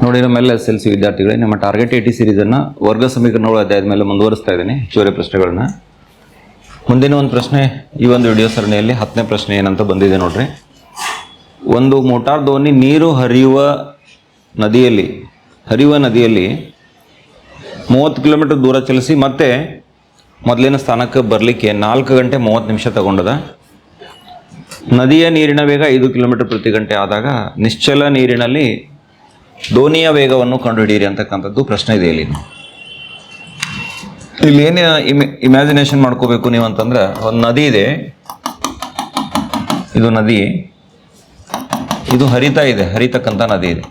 ನೋಡಿ ಮೇಲೆ S L C ವಿದ್ಯಾರ್ಥಿಗಳೇ ನಮ್ಮ ಟಾರ್ಗೆಟ್ ಏಟಿ ಸೀರೀಸನ್ನು ವರ್ಗ ಸಮೀಕರಣಗಳು ಅಧ್ಯಾಯದ ಮೇಲೆ ಮುಂದುವರಿಸ್ತಾ ಇದ್ದೀನಿ. ಹೆಚ್ಚುವರಿ ಪ್ರಶ್ನೆಗಳನ್ನ. ಮುಂದಿನ ಒಂದು ಪ್ರಶ್ನೆ ಈ ಒಂದು ವಿಡಿಯೋ ಸರಣಿಯಲ್ಲಿ ಹತ್ತನೇ ಪ್ರಶ್ನೆ ಏನಂತ ಬಂದಿದೆ ನೋಡ್ರಿ. ಒಂದು ಮೋಟಾರ್ ದೋಣಿ ನೀರು ಹರಿಯುವ ನದಿಯಲ್ಲಿ ಹರಿಯುವ ನದಿಯಲ್ಲಿ ಮೂವತ್ತು ಕಿಲೋಮೀಟರ್ ದೂರ ಚಲಿಸಿ ಮತ್ತೆ ಮೊದಲಿನ ಸ್ಥಾನಕ್ಕೆ ಬರಲಿಕ್ಕೆ ನಾಲ್ಕು ಗಂಟೆ ಮೂವತ್ತು ನಿಮಿಷ ತಗೊಂಡದ. ನದಿಯ ನೀರಿನ ವೇಗ ಐದು ಕಿಲೋಮೀಟರ್ ಪ್ರತಿ ಗಂಟೆ ಆದಾಗ ನಿಶ್ಚಲ ನೀರಿನಲ್ಲಿ ದೋಣಿಯ ವೇಗವನ್ನು ಕಂಡುಹಿಡಿಯಿರಿ ಅಂತಕ್ಕಂಥದ್ದು ಪ್ರಶ್ನೆ ಇದೆ ಇಲ್ಲಿ. ಇಲ್ಲಿ ಏನು ಇಮ್ಯಾಜಿನೇಷನ್ ಮಾಡ್ಕೋಬೇಕು ನೀವು ಅಂತಂದ್ರೆ, ಒಂದು ನದಿ ಇದೆ. ಇದು ನದಿ. ಇದು ಹರಿತಾ ಇದೆ, ಹರಿತಕ್ಕಂಥ ನದಿ ಇದೆ.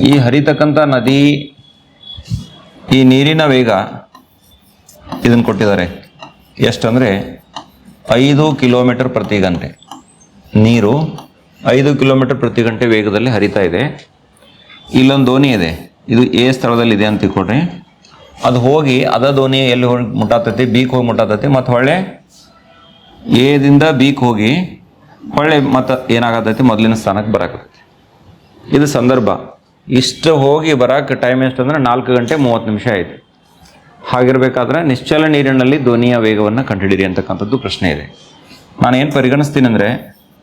ಈ ಹರಿತಕ್ಕಂಥ ನದಿ, ಈ ನೀರಿನ ವೇಗ ಇದನ್ನು ಕೊಟ್ಟಿದ್ದಾರೆ. ಎಷ್ಟಂದರೆ, ಐದು ಕಿಲೋಮೀಟರ್ ಪ್ರತಿ ಗಂಟೆ. ನೀರು ಐದು ಕಿಲೋಮೀಟರ್ ಪ್ರತಿ ಗಂಟೆ ವೇಗದಲ್ಲಿ ಹರಿತಾ ಇದೆ. ಇಲ್ಲೊಂದು ದೋಣಿ ಇದೆ. ಇದು ಎ ಸ್ಥಳದಲ್ಲಿ ಇದೆ ಅಂತ ತಿಳ್ಕೊಡ್ರಿ ಅದು ಹೋಗಿ ಅದ ದೋಣಿ ಎಲ್ಲಿ ಹೋಗಿ ಮುಟ್ಟಾತೈತಿ? ಬೀಕ್ ಹೋಗಿ ಮುಟ್ಟಾತೈತಿ. ಮತ್ತು ಹೊಳ್ಳೆ ಎದಿಂದ ಬೀಕ್ ಹೋಗಿ ಹೊಳ್ಳೆ ಮತ್ತು ಏನಾಗತೈತಿ? ಮೊದಲಿನ ಸ್ಥಾನಕ್ಕೆ ಬರಾಕತ್ತೈತಿ. ಇದು ಸಂದರ್ಭ. ಇಷ್ಟು ಹೋಗಿ ಬರಕ್ಕೆ ಟೈಮ್ ಎಷ್ಟು ಅಂದ್ರೆ ನಾಲ್ಕು ಗಂಟೆ ಮೂವತ್ತು ನಿಮಿಷ ಆಯಿತು. ಹಾಗಿರಬೇಕಾದ್ರೆ ನಿಶ್ಚಲ ನೀರಿನಲ್ಲಿ ಧ್ವನಿಯ ವೇಗವನ್ನು ಕಂಡುಹಿಡಿಯಿರಿ ಅಂತಕ್ಕಂಥದ್ದು ಪ್ರಶ್ನೆ ಇದೆ. ನಾನು ಏನು ಪರಿಗಣಿಸ್ತೀನಿ ಅಂದರೆ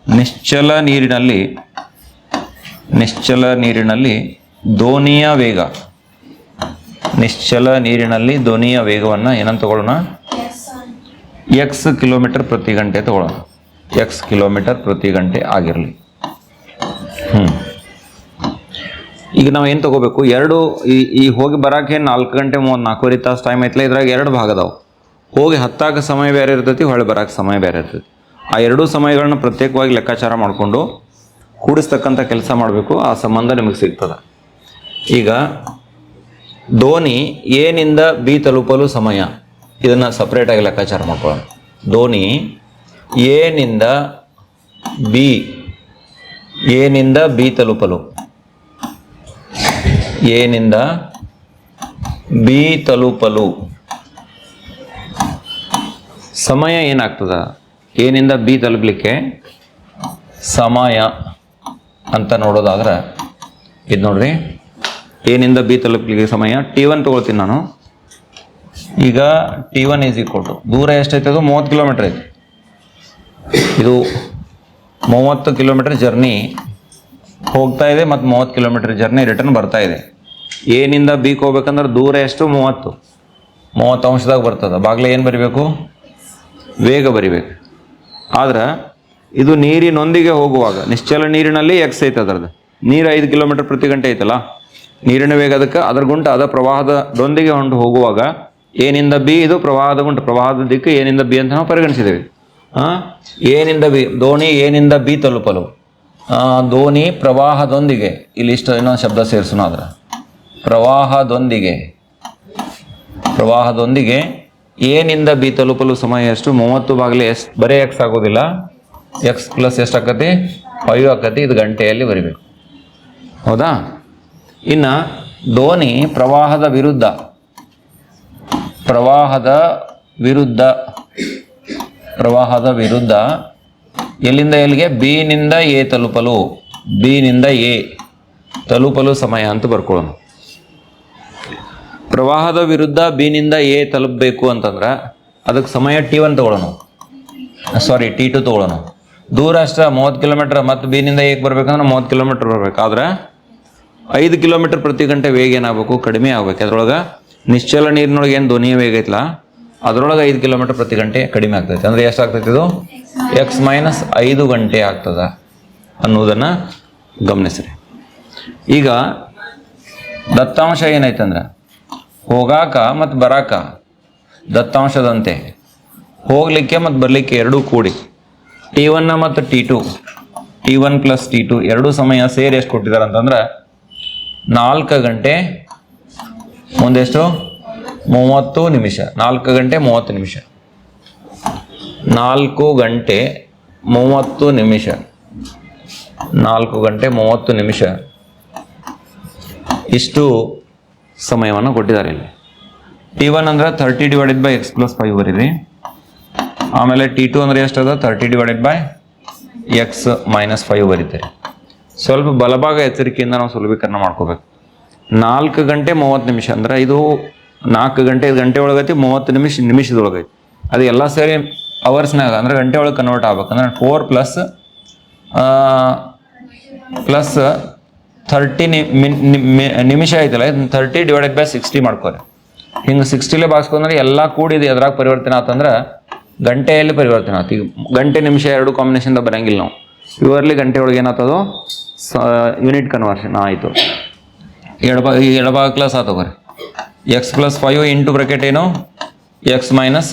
ನಿಶ್ಚಲ ನೀರಿನಲ್ಲಿ ನಿಶ್ಚಲ ನೀರಿನಲ್ಲಿ ಧ್ವನಿಯ ವೇಗ. ನಿಶ್ಚಲ ನೀರಿನಲ್ಲಿ ಧ್ವನಿಯ ವೇಗವನ್ನು ಏನಂತ ತಗೊಳ್ಳೋಣ? ಎಕ್ಸ್ ಕಿಲೋಮೀಟರ್ ಪ್ರತಿ ಗಂಟೆ ತಗೊಳ್ಳೋಣ. ಎಕ್ಸ್ ಕಿಲೋಮೀಟರ್ ಪ್ರತಿ ಗಂಟೆ ಆಗಿರಲಿ. ಹ್ಞೂ ಈಗ ನಾವು ಏನು ತಗೋಬೇಕು? ಎರಡು, ಈ ಈ ಹೋಗಿ ಬರೋಕೆ ನಾಲ್ಕು ಗಂಟೆ ಮೂವತ್ತು ನಾಲ್ಕೂವರೆ ತಾಸು ಟೈಮ್ ಐತಲ್ಲ, ಇದ್ರಾಗ ಎರಡು ಭಾಗ ಅದಾವೆ. ಹೋಗಿ ಹತ್ತಾಕ ಸಮಯ ಬೇರೆ ಇರ್ತೈತಿ ಹೊಳೆ ಬರೋಕೆ ಸಮಯ ಬೇರೆ ಇರ್ತೈತಿ. ಆ ಎರಡೂ ಸಮಯಗಳನ್ನ ಪ್ರತ್ಯೇಕವಾಗಿ ಲೆಕ್ಕಾಚಾರ ಮಾಡಿಕೊಂಡು ಕೂಡಿಸ್ತಕ್ಕಂಥ ಕೆಲಸ ಮಾಡಬೇಕು, ಆ ಸಂಬಂಧ ನಿಮಗೆ ಸಿಗ್ತದೆ. ಈಗ ಧೋನಿ ಏನಿಂದ ಬಿ ತಲುಪಲು ಸಮಯ, ಇದನ್ನು ಸಪ್ರೇಟಾಗಿ ಲೆಕ್ಕಾಚಾರ ಮಾಡ್ಕೊಳ್ಳೋಣ. ಧೋನಿ ಏನಿಂದ ಬಿ ಏನಿಂದ ಬಿ ತಲುಪಲು, ಏನಿಂದ ಬಿ ತಲುಪಲು. ಸಮಯ ಏನಾಗ್ತದ? ಏನಿಂದ ಬಿ ತಲುಪಲಿಕ್ಕೆ? ಸಮಯ ಅಂತ ನೋಡೋದಾದ್ರೆ ಇದು ನೋಡ್ರಿ. ಏನಿಂದ ಬಿ ತಲುಪಲಿಕ್ಕೆ ಸಮಯ? ಟಿ ಒನ್ ತೊಗೊಳ್ತೀನಿ ನಾನು. ಈಗ T one is equal to ದೂರ ಎಷ್ಟೈತೆ ಅದು? ಮೂವತ್ತು ಕಿಲೋಮೀಟ್ರ್ ಐತಿ. ಇದು ಮೂವತ್ತು ಕಿಲೋಮೀಟರ್ ಜರ್ನಿ ಹೋಗ್ತಾ ಇದೆ ಮತ್ತು ಮೂವತ್ತು ಕಿಲೋಮೀಟರ್ ಜರ್ನಿ ರಿಟರ್ನ್ ಬರ್ತಾ ಇದೆ. ಏನಿಂದ ಬೀಕ್ ಹೋಗ್ಬೇಕಂದ್ರೆ ದೂರ ಎಷ್ಟು? ಮೂವತ್ತು. ಮೂವತ್ತು ಅಂಶದಾಗ ಬರ್ತದೆ. ಬಾಗ್ಲ ಏನು ಬರಿಬೇಕು? ವೇಗ ಬರಿಬೇಕು. ಆದ್ರೆ ಇದು ನೀರಿನೊಂದಿಗೆ ಹೋಗುವಾಗ, ನಿಶ್ಚಲ ನೀರಿನಲ್ಲಿ ಎಕ್ಸ್ ಐತೆ ಅದರದ್ದು. ನೀರು ಐದು ಕಿಲೋಮೀಟರ್ ಪ್ರತಿ ಗಂಟೆ ಐತಲ್ಲ? ನೀರಿನ ವೇಗ ಅದಕ್ಕೆ, ಅದರ ಗುಂಟ ಅದ ಪ್ರವಾಹದೊಂದಿಗೆ ಹೊಂಟು ಹೋಗುವಾಗ ಏನಿಂದ ಬಿ ಇದು ಪ್ರವಾಹದ ಗುಂಟ, ಪ್ರವಾಹದ ದಿಕ್ಕು ಏನಿಂದ ಬಿ ಅಂತ ನಾವು ಪರಿಗಣಿಸಿದ್ದೇವೆ. ಹಾಂ ಏನಿಂದ ಬಿ ದೋಣಿ ಏನಿಂದ ಬಿ ತಲುಪಲು. ದೋಣಿ ಪ್ರವಾಹದೊಂದಿಗೆ, ಇಲ್ಲಿ ಇಷ್ಟು ಇನ್ನೊಂದು ಶಬ್ದ ಸೇರಿಸೋಣ ಅದರ ಪ್ರವಾಹದೊಂದಿಗೆ ಪ್ರವಾಹದೊಂದಿಗೆ ಏನಿಂದ ಬಿ ತಲುಪಲು ಸಮಯ ಎಷ್ಟು? ಮೂವತ್ತು ಬಾಗಿಲು ಎಸ್. ಬರೀ ಎಕ್ಸ್ ಆಗೋದಿಲ್ಲ. ಎಕ್ಸ್ ಪ್ಲಸ್ ಎಷ್ಟು ಆಕತಿ? ಫೈವ್ ಆಕತಿ. ಇದು ಗಂಟೆಯಲ್ಲಿ ಬರಿಬೇಕು. ಹೌದಾ? ಇನ್ನು ಧೋನಿ ಪ್ರವಾಹದ ವಿರುದ್ಧ. ಪ್ರವಾಹದ ವಿರುದ್ಧ. ಪ್ರವಾಹದ ವಿರುದ್ಧ. ಎಲ್ಲಿಂದ ಎಲ್ಲಿಗೆ? ಬಿನಿಂದ ಎ ತಲುಪಲು. ಬಿನಿಂದ ಎ ತಲುಪಲು ಸಮಯ ಅಂತ ಬರ್ಕೊಳ್ಳೋಣ. ಪ್ರವಾಹದ ವಿರುದ್ಧ ಬಿನಿಂದ ಎ ತಲುಪಬೇಕು ಅಂತಂದ್ರೆ ಅದಕ್ಕೆ ಸಮಯ ಟಿ ಒನ್ ತೊಗೊಳ್ಳೋಣ. ಸಾರಿ ಟಿ ಟು ತೊಗೊಳ್ಳೋಣ. ದೂರ ಅಷ್ಟೇ ಮೂವತ್ತು ಕಿಲೋಮೀಟ್ರ್ ಮತ್ತು ಬಿನಿಂದ ಏಕ್ ಬರ್ಬೇಕಂದ್ರೆ ಮೂವತ್ತು ಕಿಲೋಮೀಟ್ರ್ ಬರ್ಬೇಕಾದ್ರೆ ಐದು ಕಿಲೋಮೀಟರ್ ಪ್ರತಿ ಗಂಟೆ ವೇಗ ಏನಾಗಬೇಕು? ಕಡಿಮೆ ಆಗ್ಬೇಕು. ಅದ್ರೊಳಗೆ ನಿಶ್ಚಲ ನೀರಿನೊಳಗೆ ಏನು ಧ್ವನಿಯ ವೇಗ ಐತಲ್ಲ ಅದರೊಳಗೆ ಐದು ಕಿಲೋಮೀಟರ್ ಪ್ರತಿ ಗಂಟೆ ಕಡಿಮೆ ಆಗ್ತೈತೆ. ಅಂದರೆ ಎಷ್ಟು ಆಗ್ತೈತಿ ಇದು? ಎಕ್ಸ್ ಮೈನಸ್ ಐದು ಗಂಟೆ ಆಗ್ತದ ಅನ್ನೋದನ್ನು ಗಮನಿಸ್ರಿ. ಈಗ ದತ್ತಾಂಶ ಏನೈತಂದ್ರೆ ಹೋಗಾಕ ಮತ್ತು ಬರಾಕ ದತ್ತಾಂಶದಂತೆ. ಹೋಗಲಿಕ್ಕೆ ಮತ್ತು ಬರಲಿಕ್ಕೆ ಎರಡೂ ಕೂಡಿ. ಟಿ ಒನ್ನ ಮತ್ತು T two T one plus T two ಎರಡೂ ಸಮಯ ಸೇರಿ ಎಷ್ಟು ಕೊಟ್ಟಿದ್ದಾರೆ ಅಂತಂದ್ರೆ ನಾಲ್ಕು ಗಂಟೆ ಒಂದೆಷ್ಟು? ಮೂವತ್ತು ನಿಮಿಷ. ನಾಲ್ಕು ಗಂಟೆ ಮೂವತ್ತು ನಿಮಿಷ. ನಾಲ್ಕು ಗಂಟೆ ಮೂವತ್ತು ನಿಮಿಷ. ನಾಲ್ಕು ಗಂಟೆ ಮೂವತ್ತು ನಿಮಿಷ. ಇಷ್ಟು ಸಮಯವನ್ನು ಕೊಟ್ಟಿದ್ದಾರೆ ಇಲ್ಲಿ. ಟಿ ಒನ್ ಅಂದ್ರೆ thirty divided by X plus five ಬರೀರಿ. ಆಮೇಲೆ ಟಿ ಟು ಅಂದ್ರೆ ಎಷ್ಟದ? Thirty divided by X minus five ಬರೀತೀರಿ ಸ್ವಲ್ಪ ಬಲಭಾಗ ಎಚ್ಚರಿಕೆಯಿಂದ ನಾವು ಸುಲಭೀಕರಣ ಮಾಡ್ಕೋಬೇಕು. ನಾಲ್ಕು ಗಂಟೆ ಮೂವತ್ತು ನಿಮಿಷ ಅಂದ್ರೆ ಇದು ನಾಲ್ಕು ಗಂಟೆ, ಐದು ಗಂಟೆ ಒಳಗೈತಿ, ಮೂವತ್ತು ನಿಮಿಷ, ನಿಮಿಷದೊಳಗೈತಿ. ಅದು ಎಲ್ಲ ಸೇರಿ ಅವರ್ಸ್ನಾಗ ಅಂದ್ರೆ ಗಂಟೆ ಒಳಗೆ ಕನ್ವರ್ಟ್ ಆಗ್ಬೇಕಂದ್ರೆ ಫೋರ್ ಪ್ಲಸ್ ಪ್ಲಸ್ ಥರ್ಟಿ ನಿಮಿಷ ಐತಲ್ಲ ಥರ್ಟಿ ಡಿವೈಡೆಡ್ ಬೈ ಸಿಕ್ಸ್ಟಿ ಮಾಡ್ಕೋರಿ. ಹಿಂಗೆ ಸಿಕ್ಸ್ಟಿಲೇ ಬಾಸ್ಕೊಂಡ್ರೆ ಎಲ್ಲ ಕೂಡಿದು ಎದ್ರಾಗ ಪರಿವರ್ತನೆ ಆತಂದ್ರೆ ಗಂಟೆಯಲ್ಲಿ ಪರಿವರ್ತನೆ ಆಯ್ತು ಈಗ ಗಂಟೆ ನಿಮಿಷ ಎರಡು ಕಾಂಬಿನೇಷನ್ದ ಬರಂಗಿಲ್ಲ ನಾವು. ಪ್ಯೂರ್ಲಿ ಗಂಟೆ ಒಳಗೆ ಏನಾಗ್ತದೋ ಯೂನಿಟ್ ಕನ್ವರ್ಷನ್ ಆಯಿತು. ಎಡಭಾಗ ಈ ಎಡಭಾಗ ಕ್ಲಾಸ್ ಆತ ಬರ್ರಿ x plus five into bracket ಏನು? ಎಕ್ಸ್ ಮೈನಸ್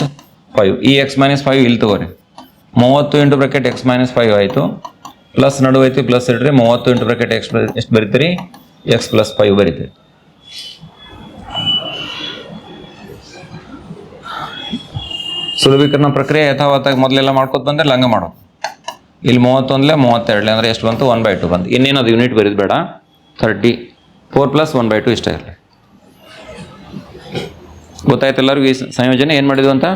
ಫೈವ್ ಈ ಎಕ್ಸ್ ಮೈನಸ್ ಫೈವ್ ಇಲ್ಲಿ ತಗೋರಿ. ಮೂವತ್ತು into bracket x minus five ಆಯಿತು. ಪ್ಲಸ್ ನಡುವೆ ಐತಿ ಪ್ಲಸ್ ಇಡ್ರಿ ಮೂವತ್ತು ಇಂಟು ಬ್ರಾಕೆಟ್ ಎಕ್ಸ್ ಎಷ್ಟು ಬರೀತೀರಿ? ಎಕ್ಸ್ ಪ್ಲಸ್ ಫೈವ್ ಬರೀತೀರಿ. ಸುಲಭೀಕರಣ ಪ್ರಕ್ರಿಯೆ ಯಥಾವತ್ತಾಗಿ ಮೊದಲೆಲ್ಲ ಮಾಡ್ಕೊತ ಬಂದ್ರೆ ಲಂಗ ಮಾಡೋದು. ಇಲ್ಲಿ ಮೂವತ್ತೊಂದಲೇ ಮೂವತ್ತೆರಡಲೆ ಅಂದರೆ ಎಷ್ಟು ಬಂತು? ಒನ್ ಬೈ ಟು ಬಂತು. ಇನ್ನೇನು ಅದು ಯೂನಿಟ್ ಬರೀದು ಬೇಡ. Thirty four plus one by two ಇಷ್ಟ ಇರಲಿ. ಗೊತ್ತಾಯ್ತು ಎಲ್ಲರಿಗೂ ಈ ಸಂಯೋಜನೆ? ಏನು ಮಾಡಿದ್ವು ಅಂತ?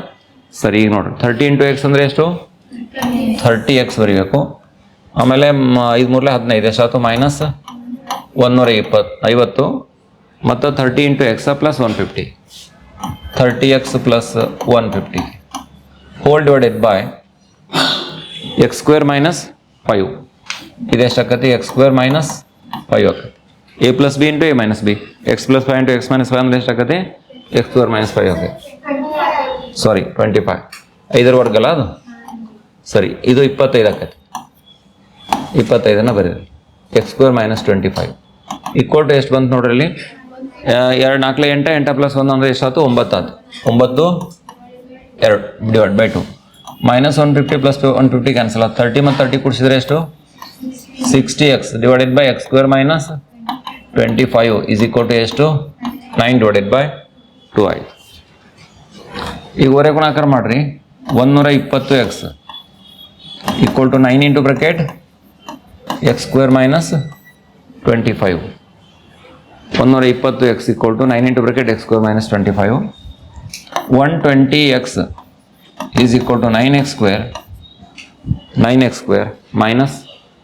ಸರಿ ಈಗ ನೋಡ್ರಿ. ಥರ್ಟಿ ಇಂಟು ಎಕ್ಸ್ ಅಂದರೆ ಎಷ್ಟು? ಥರ್ಟಿ ಎಕ್ಸ್ ಬರೀಬೇಕು. ಆಮೇಲೆ ಐದು ಮೂರಲೆ ಹದಿನೈದು ಎಷ್ಟಾಯ್ತು ಮೈನಸ್ ಒಂದೂರ ಇಪ್ಪತ್ತು ಐವತ್ತು. ಮತ್ತು thirty into X plus one fifty thirty X plus one fifty whole divided by X square minus five ಇದೆಷ್ಟು ಆಕತಿ? ಎಕ್ಸ್ ಸ್ಕ್ವೇರ್ ಮೈನಸ್ ಫೈವ್ ಆಕತಿ. A plus B into A minus B X plus five into X minus five ಅಂದ್ರೆ ಎಷ್ಟು ಆಕತಿ? X square minus five ಆಕತಿ. ಸಾರಿ twenty five ಐದರ ವರ್ಗ ಅಲ್ಲ ಅದು? ಸರಿ, ಇದು ಇಪ್ಪತ್ತೈದು ಆಕತಿ. ಇಪ್ಪತ್ತೈದನ್ನು ಬರೀರಿ. X square minus twenty five equal to ಎಷ್ಟು ಬಂತು ನೋಡ್ರಿ ಎರಡು ನಾಲ್ಕು ಎಂಟು ಎಂಟ ಪ್ಲಸ್ ಒಂದು ಅಂದರೆ ಎಷ್ಟಾಯ್ತು? ಒಂಬತ್ತು ಆಯ್ತು ಒಂಬತ್ತು? ಎರಡು divide by two minus one fifty plus one fifty cancel ಆಯ್ತು. ತರ್ಟಿ ಮತ್ತು ತರ್ಟಿ ಕೂಡಿಸಿದ್ರೆ ಎಷ್ಟು? Sixty X divided by X square minus twenty five is equal to ಎಷ್ಟು? ನೈನ್ ಡಿವೈಡೆಡ್ ಬೈ ಟು ಆಯ್ತು ಈಗ ಒರೆ ಗುಣಾಕಾರ ಮಾಡಿರಿ. ಒಂದೂರ ಇಪ್ಪತ್ತು X equal to nine into bracket X square minus twenty five ಒಂದೂರ ಇಪ್ಪತ್ತು X equal to nine into bracket X square minus twenty five one twenty X is equal to nine X square nine X square minus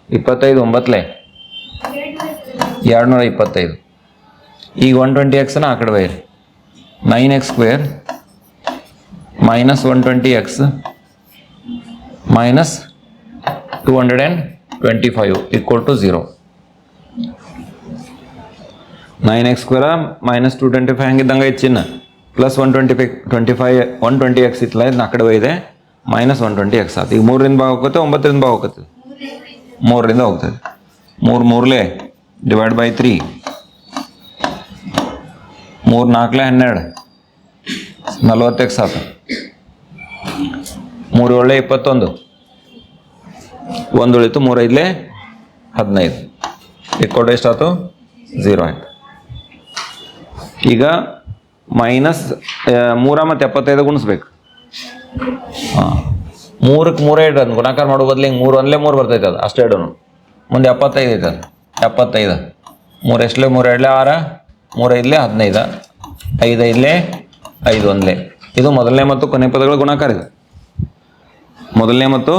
ಇಪ್ಪತ್ತೈದು ಒಂಬತ್ತಲೇ, ಎರಡುನೂರ ಇಪ್ಪತ್ತೈದು. ಈಗ one twenty ಎಕ್ಸ್ನ ಆ ಕಡೆ nine X square minus one twenty X minus two hundred and twenty five equal to zero nine X square minus two twenty five ಹಂಗಿದ್ದಂಗೆ ಐತೆ ಚಿನ್ನ. Plus one twenty five twenty five one twenty X ಇತ್ತಲ್ಲ ಇದು ನಾಲ್ಕು ಇದೆ minus one twenty X ಆಯ್ತು ಈಗ ಮೂರರಿಂದ ಭಾಗ ಹೋಗುತ್ತೆ, ಒಂಬತ್ತರಿಂದ ಭಾಗ ಹೋಗುತ್ತೆ. ಮೂರರಿಂದ ಹೋಗ್ತದೆ ಮೂರು ಮೂರಲೆ ಡಿವೈಡ್ ಬೈ ತ್ರೀ ಮೂರು ನಾಲ್ಕಲೆ ಹನ್ನೆರಡು. ನಲ್ವತ್ತು ಎಕ್ಸ್ ಆಯ್ತು ಮೂರು ಏಳೆ ಇಪ್ಪತ್ತೊಂದು. ಒಂದು ಉಳಿತು ಮೂರು ಐದಲೇ ಹದಿನೈದು ಇಕ್ಕೊಟ್ಟು ಎಷ್ಟಾಯ್ತು? ಝೀರೋ ಆಯಿತು. ಈಗ ಮೈನಸ್ ಮೂರ ಮತ್ತು ಎಪ್ಪತ್ತೈದು ಗುಣಿಸ್ಬೇಕು. ಹಾಂ. ಮೂರಕ್ಕೆ ಮೂರೇ ಎರಡು ಗುಣಾಕಾರ ಮಾಡೋ ಬದಲು ಹಿಂಗೆ ಮೂರು ಒಂದಲೇ ಮೂರು ಬರ್ತೈತೆ ಅದು. ಅಷ್ಟೇ ಎರಡು ಮುಂದೆ ಎಪ್ಪತ್ತೈದು ಐತೆ ಅದು. ಎಪ್ಪತ್ತೈದು. ಮೂರು ಎಷ್ಟಲೇ ಮೂರು ಎರಡಲೇ ಆರ. ಮೂರು ಐದಲೇ ಹದಿನೈದು. ಐದು ಐದಲೇ ಐದು ಒಂದಲೇ. ಇದು ಮೊದಲನೇ ಮತ್ತು ಕೊನೆ ಪದಗಳ ಗುಣಾಕಾರ ಇದು. ಮೊದಲನೇ ಮತ್ತು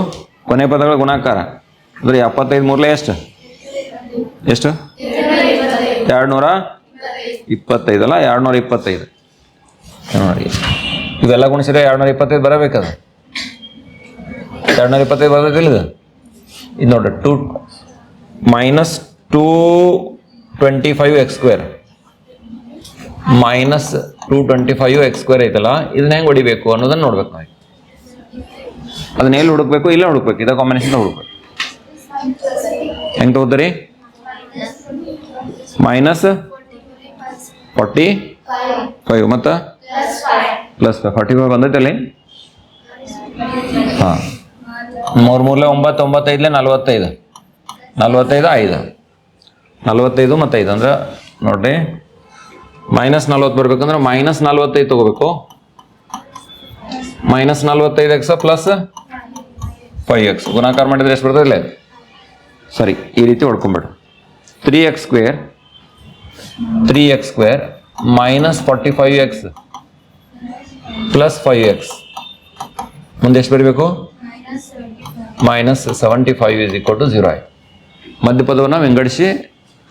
ಕೊನೆ ಪದಗಳ ಗುಣಾಕಾರ. ಅಂದ್ರೆ ಎಪ್ಪತ್ತೈದು ಮೂರಲೇ ಎಷ್ಟು? ಎಷ್ಟು? ಎರಡು ನೂರ ಇಪ್ಪತ್ತೈದಲ್ಲ ಎರಡು ನೂರ ಇಪ್ಪತ್ತೈದು. ನೋಡಿ. ಇವೆಲ್ಲ ಗುಣಿಸಿದ್ರೆ ಎರಡು ನೂರ ಇಪ್ಪತ್ತೈದು ಬರಬೇಕದು. ಎರಡು ನೂರ ಇಪ್ಪತ್ತೈದು ಬರಬೇಕಿಲ್ಲ ಇದು ನೋಡ್ರಿ two minus two twenty five X square. Minus two twenty five X square ಐತಲ್ಲ, ಇದನ್ನ ಹೆಂಗೆ ಹೊಡಿಬೇಕು ಅನ್ನೋದನ್ನ ನೋಡ್ಬೇಕು ನಾವು ಅದನ್ನ ಎಲ್ಲಿ ಹುಡುಕ್ಬೇಕು, ಇಲ್ಲ ಹುಡುಕ್ಬೇಕು, ಇದ ಕಾಂಬಿನೇಷನ್ ಹುಡುಕ್ಬೇಕು. ಹೆಂಗೆ ತಗೋದ್ರಿ ಮೈನಸ್ ಫಾರ್ಟಿ ಫೈವ್ ಮತ್ತು? ಪ್ಲಸ್ ಫೈವ್ ಫಾರ್ಟಿ ಫೈವ್ ಬಂದೈತಲ್ಲಿ ಹಾಂ. ಮೂರು ಮೂರಲೆ ಒಂಬತ್ತು, ಒಂಬತ್ತೈದಲೆ ನಲ್ವತ್ತೈದು. ನಲ್ವತ್ತೈದು, ಐದು. ನಲ್ವತ್ತೈದು ಮತ್ತು ಐದು ಅಂದ್ರೆ ನೋಡ್ರಿ ಮೈನಸ್ ನಲ್ವತ್ತು ಬರ್ಬೇಕಂದ್ರೆ ಮೈನಸ್ ನಲ್ವತ್ತೈದು ತಗೋಬೇಕು. ಮೈನಸ್ ನಲ್ವತ್ತೈದು ಎಕ್ಸ್ ಪ್ಲಸ್ ಫೈವ್ ಎಕ್ಸ್ ಗುಣಾಕಾರ ಮಾಡಿದ್ರೆ ಎಷ್ಟು ಬರ್ತದೆ ಇಲ್ಲೇ? ಸರಿ ಈ ರೀತಿ ಹೊಡ್ಕೊಂಬಿಡು. Three X square three X square minus forty five X plus five X ಮುಂದೆ ಎಷ್ಟು ಬರಬೇಕು? Minus seventy five is equal to zero I ಮಧ್ಯಪದವನ್ನು ವಿಂಗಡಿಸಿ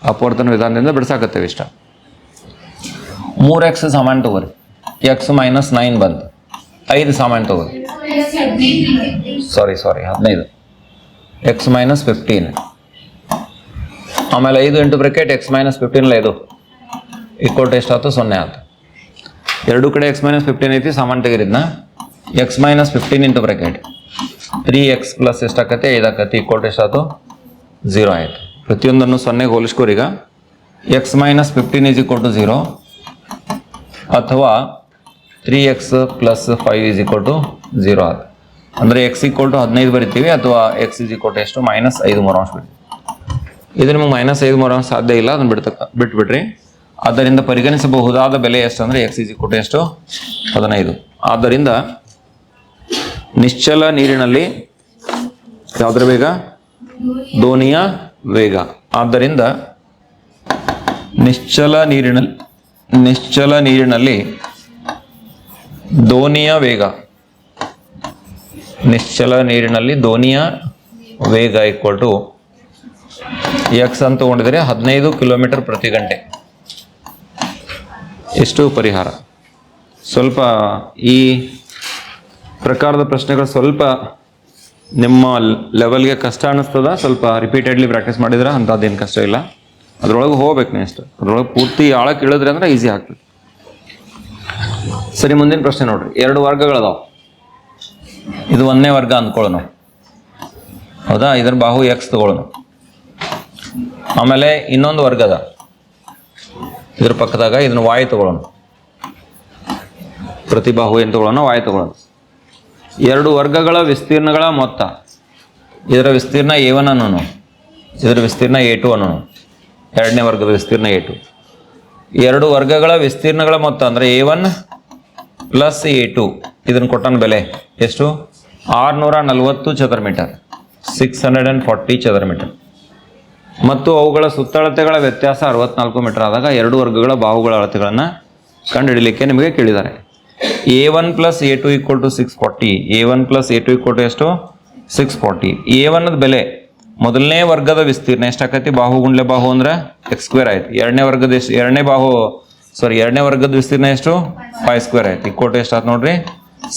ಅಪವರ್ತನ ವಿಧಾನದಿಂದ ಬಿಡಿಸಾಕತ್ತೇವೆ ಇಷ್ಟ. ಮೂರು ಎಕ್ಸ್ ಸಮಾನ ತಗೋರಿ. ಎಕ್ಸ್ ಮೈನಸ್ ನೈನ್ ಬಂತು. ಐದು ಸಾಮಾನ್ಯ ತಗೋ. ಸಾರಿ ಸಾರಿ ಹದಿನೈದು. ಎಕ್ಸ್ ಮೈನಸ್ ಫಿಫ್ಟೀನ್ ಆಮೇಲೆ ಐದು into bracket X minus fifteen ಐದು ಇಕ್ವಲ್ ಎಷ್ಟು ಆಯ್ತು ಸೊನ್ನೆ ಆಯ್ತು. ಎರಡು ಕಡೆ ಎಕ್ಸ್ ಮೈನಸ್ ಫಿಫ್ಟೀನ್ ಐತಿ ಸಾಮಾನ್ಯ ತೆಗಿರಿದ್ನ X minus fifteen into bracket three X plus ಎಷ್ಟಾಕತಿ ಐದಾಕತಿ ಇಕ್ವಲ್ ಎಷ್ಟಾಯ್ತು? ಝೀರೋ ಆಯಿತು. ಪ್ರತಿಯೊಂದನ್ನು ಸೊನ್ನೆಗೆ ಈಗ. X minus fifteen is equal to zero ಅಥವಾ three X plus five is equal to zero ಆಯ್ತು ಅಂದರೆ ಎಕ್ಸ್ ಈಕ್ವಲ್ ಟು ಹದಿನೈದು ಬರಿತೀವಿ ಅಥವಾ ಎಕ್ಸ್ ಇಸ್ ಈಕ್ವಲ್ ಟು ಎಷ್ಟು? ಮೈನಸ್ ಐದು ಮೂರು ಅಂಶ ಬರಿತೀವಿ ಇದು ನಿಮಗೆ ಮೈನಸ್ ಐದು ಮೂರು ಸಾಧ್ಯ ಇಲ್ಲ, ಅದನ್ನು ಬಿಡ್ತಕ್ಕ ಬಿಟ್ಬಿಡ್ರಿ. ಆದ್ದರಿಂದ ಪರಿಗಣಿಸಬಹುದಾದ ಬೆಲೆ ಎಷ್ಟು ಅಂದರೆ ಎಕ್ಸ್ ಇಸ್ ಈಕ್ವಲ್ ಟು ಎಷ್ಟು? ಹದಿನೈದು. ಆದ್ದರಿಂದ ನಿಶ್ಚಲ ನೀರಿನಲ್ಲಿ ಯಾವುದರ ವೇಗ? ದೋಣಿಯ ವೇಗ. ಆದ್ದರಿಂದ ನಿಶ್ಚಲ ನೀರಿನಲ್ಲಿ ನಿಶ್ಚಲ ನೀರಿನಲ್ಲಿ ದೋಣಿಯ ವೇಗ. ನಿಶ್ಚಲ ನೀರಿನಲ್ಲಿ ದೋಣಿಯ ವೇಗ ಈಕ್ವಲ್ ಟು ಎಕ್ಸ್ ಅಂತ ತಗೊಂಡಿದ್ರೆ ಹದಿನೈದು ಕಿಲೋಮೀಟರ್ ಪ್ರತಿ ಗಂಟೆ. ಎಷ್ಟು ಪರಿಹಾರ. ಸ್ವಲ್ಪ ಈ ಪ್ರಕಾರದ ಪ್ರಶ್ನೆಗಳು ಸ್ವಲ್ಪ ನಿಮ್ಮ ಲೆವೆಲ್ಗೆ ಕಷ್ಟ ಅನ್ನಿಸ್ತದ ಸ್ವಲ್ಪ ರಿಪೀಟೆಡ್ಲಿ ಪ್ರಾಕ್ಟೀಸ್ ಮಾಡಿದ್ರೆ ಅಂಥದ್ದೇನು ಕಷ್ಟ ಇಲ್ಲ. ಅದ್ರೊಳಗೆ ಹೋಗ್ಬೇಕು ನೆಕ್ಸ್ಟ್ ಅದ್ರೊಳಗೆ ಪೂರ್ತಿ ಆಳಕ್ಕೆ ಇಳಿದ್ರೆ ಅಂದ್ರೆ ಈಸಿ ಆಗ್ತದೆ. ಸರಿ, ಮುಂದಿನ ಪ್ರಶ್ನೆ ನೋಡ್ರಿ. ಎರಡು ವರ್ಗಗಳದಾವ. ಇದು ಒಂದನೇ ವರ್ಗ ಅಂದ್ಕೊಳ್ಳೋಣ. ಹೌದಾ? ಇದ್ರ ಬಾಹು ಎಕ್ಸ್ ತಗೊಳ್ಳೋಣ. ಆಮೇಲೆ ಇನ್ನೊಂದು ವರ್ಗ ಅದ ಇದ್ರ ಪಕ್ಕದಾಗ ಇದನ್ನ ವಾಯು ತಗೊಳ್ಳೋಣ. ಪ್ರತಿ ಬಾಹು ಏನು ತಗೊಳ್ಳೋಣ? ವಾಯು ತಗೊಳ್ಳೋಣ. ಎರಡು ವರ್ಗಗಳ ವಿಸ್ತೀರ್ಣಗಳ ಮೊತ್ತ. ಇದರ ವಿಸ್ತೀರ್ಣ ಎ ಒನ್ ಅನ್ನೋನು. ಇದರ ವಿಸ್ತೀರ್ಣ ಎ ಟು ಅನ್ನೋನು. ಎರಡನೇ ವರ್ಗದ ವಿಸ್ತೀರ್ಣ ಎ ಟು ಎರಡು ವರ್ಗಗಳ ವಿಸ್ತೀರ್ಣಗಳ ಮೊತ್ತ ಅಂದರೆ A one plus A two. ಇದನ್ನು ಕೊಟ್ಟನ ಬೆಲೆ ಎಷ್ಟು? ಆರುನೂರ ನಲವತ್ತು ಚದರ metre. Six hundred and forty ಚದರ ಮೀಟರ್. ಮತ್ತು ಅವುಗಳ ಸುತ್ತಳತೆಗಳ ವ್ಯತ್ಯಾಸ ಅರವತ್ನಾಲ್ಕು ಮೀಟರ್ ಆದಾಗ ಎರಡು ವರ್ಗಗಳ ಬಾಹುಗಳ ಅಳತೆಗಳನ್ನು ಕಂಡುಹಿಡಲಿಕ್ಕೆ ನಿಮಗೆ ಕೇಳಿದ್ದಾರೆ. A one plus A two equal to six forty. A one plus A two equal to ಎಷ್ಟು? Six forty. ಎ ಒನ್ನದ ಬೆಲೆ ಮೊದಲನೇ ವರ್ಗದ ವಿಸ್ತೀರ್ಣ ಎಷ್ಟಾಕತಿ? ಬಾಹು ಗುಂಡ್ಲೆ ಬಾಹು ಅಂದ್ರೆ ಎಕ್ಸ್ ಸ್ಕ್ವೇರ್ ಆಯ್ತು. ಎರಡನೇ ವರ್ಗದ ಎಷ್ಟು ಎರಡನೇ ಬಾಹು ಸಾರಿ ಎರಡನೇ ವರ್ಗದ ವಿಸ್ತೀರ್ಣ ಎಷ್ಟು? ಫೈವ್ ಸ್ಕ್ವೇರ್ ಆಯ್ತು ಈ ಟು ಎಷ್ಟು ಆಯ್ತು ನೋಡ್ರಿ?